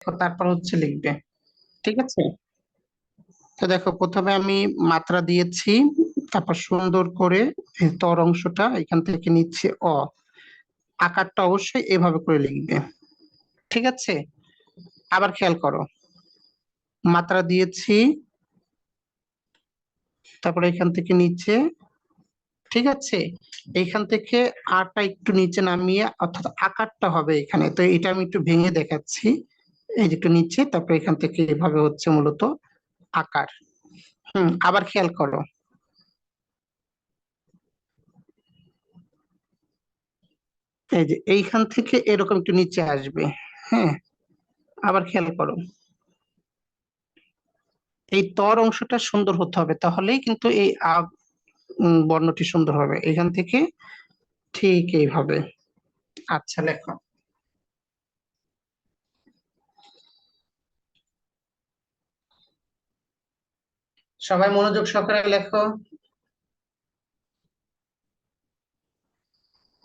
তারপর হচ্ছে লিখবে। ঠিক আছে? তো দেখো, প্রথমে আমি মাত্রা দিয়েছি, তারপর সুন্দর করে তর অংশটা এখান থেকে নিচ্ছে অ। আকারটা অবশ্যই এভাবে করে লিখবে। ঠিক আছে? আবার খেয়াল করো। মাত্রা দিয়েছি, তারপরে এখান থেকে নিচে, ঠিক আছে? এইখান থেকে আটা একটু নিচে নামিয়ে, অর্থাৎ আকারটা হবে এখানে, তো এটা আমি একটু ভেঙে দেখাচ্ছি। এই একটু নিচে, তারপরে এখান থেকে এভাবে হচ্ছে মূলত আকার। হুম, আবার খেয়াল করো। এই যে এইখান থেকে এরকম একটু নিচে আসবে হ্যাঁ? আবার খেয়াল করো। এই তর অংশটা সুন্দর হতে হবে, তাহলেই কিন্তু এই বর্ণটি সুন্দর হবে। এখান থেকে ঠিক এইভাবে। আচ্ছা লেখো। সবাই মনোযোগ সহকারে লেখো।